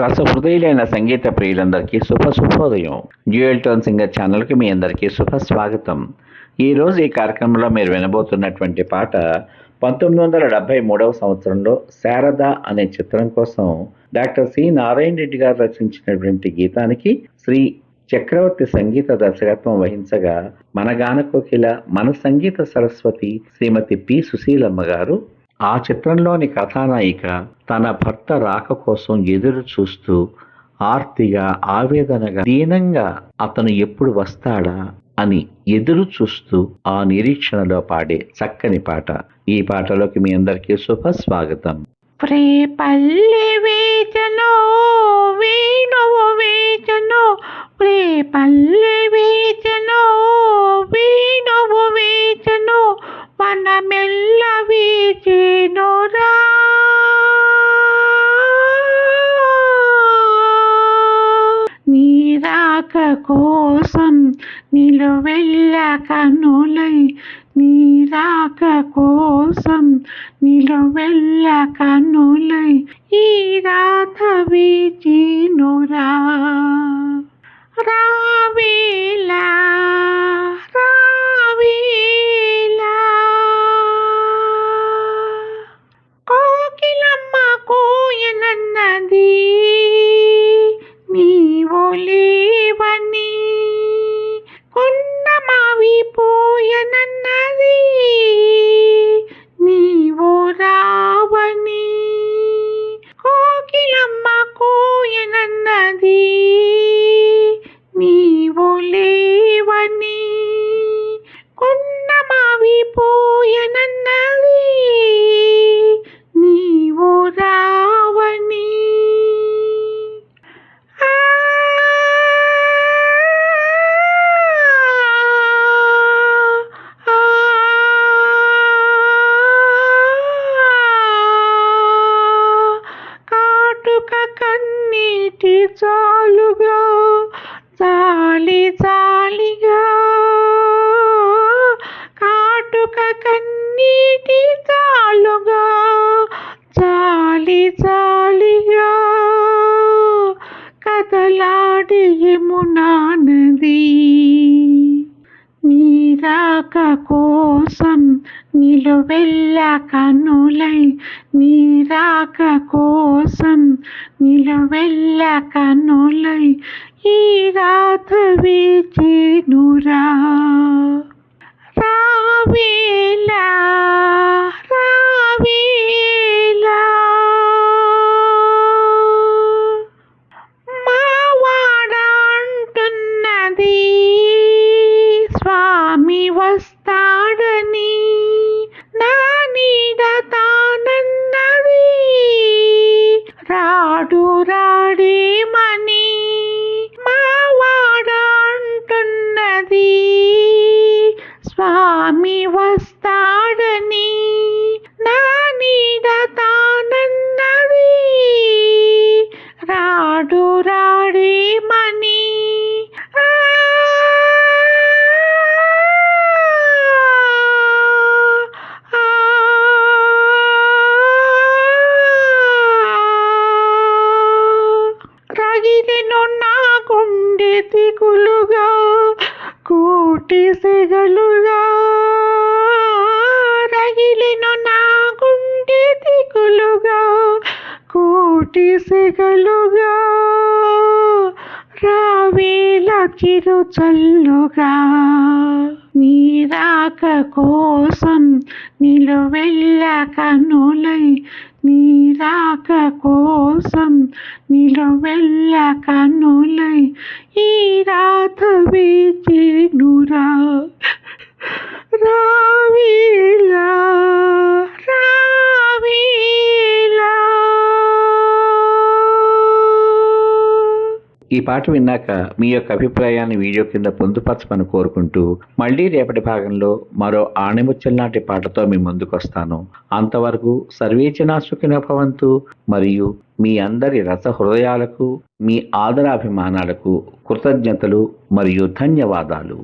రస హృదయులైన సంగీత ప్రియులందరికీ శుభ శుభోదయం. డ్యూయల్ టోన్ సింగర్ ఛానల్కి మీ అందరికీ శుభ స్వాగతం. ఈరోజు ఈ కార్యక్రమంలో మీరు వినబోతున్నటువంటి పాట పంతొమ్మిది వందల డెబ్బై మూడవ సంవత్సరంలో శారద అనే చిత్రం కోసం డాక్టర్ సి నారాయణ రెడ్డి గారు రచించినటువంటి గీతానికి శ్రీ చక్రవర్తి సంగీత దర్శకత్వం వహించగా మన గాన కోకిల మన సంగీత సరస్వతి శ్రీమతి పి సుశీలమ్మ గారు ఆ చిత్రంలోని కథానాయిక తన భర్త రాక కోసం ఎదురు చూస్తూ ఆర్తిగా ఆవేదనగా దీనంగా అతను ఎప్పుడు వస్తాడా అని ఎదురు చూస్తూ ఆ నిరీక్షణలో పాడే చక్కని పాట. ఈ పాటలోకి మీ అందరికీ శుభ స్వాగతం ప్రే పల్లె వేచనో వేణువు వేచనో ప్రే పల్లె వేచనో వేణువు వేచనో మనమెల్ల వేచేనోరా. నీరాక కోసం నిలువెల్ల కనులై నీరాక కోసం నిలువెల్ల కనులై. ఈ రాత వీచి లేవని కొండమావి పోయనన్నది నీవు రావని. కాటుక కన్నీటి చాలుగా కదలాడి యమునా నది నీరాక కోసం నిలువెల్ల కనులై నీరాక కోసం నిలువెల్ల కనులై ఈ రాత వేచినురా. రావే కోటి రగిలిను నా గుండె దిగులుగా కోటి సెగలుగా రావేల చిరు చల్లుగా నీరాక కోసం నిలువెల్ల కనులై నీరాక కోసం నిలువెల్ల కనులై ఈ రాత వేచినురా రావేలా ఈ పాట విన్నాక మీ యొక్క అభిప్రాయాన్ని వీడియో కింద పొందుపరచమని కోరుకుంటూ మళ్ళీ రేపటి భాగంలో మరో ఆణిముచ్చల్ నాటి పాటతో మీ ముందుకొస్తాను అంతవరకు సర్వేచనా సుఖిన భవంతు మరియు మీ అందరి రస హృదయాలకు మీ ఆదరాభిమానాలకు కృతజ్ఞతలు మరియు ధన్యవాదాలు.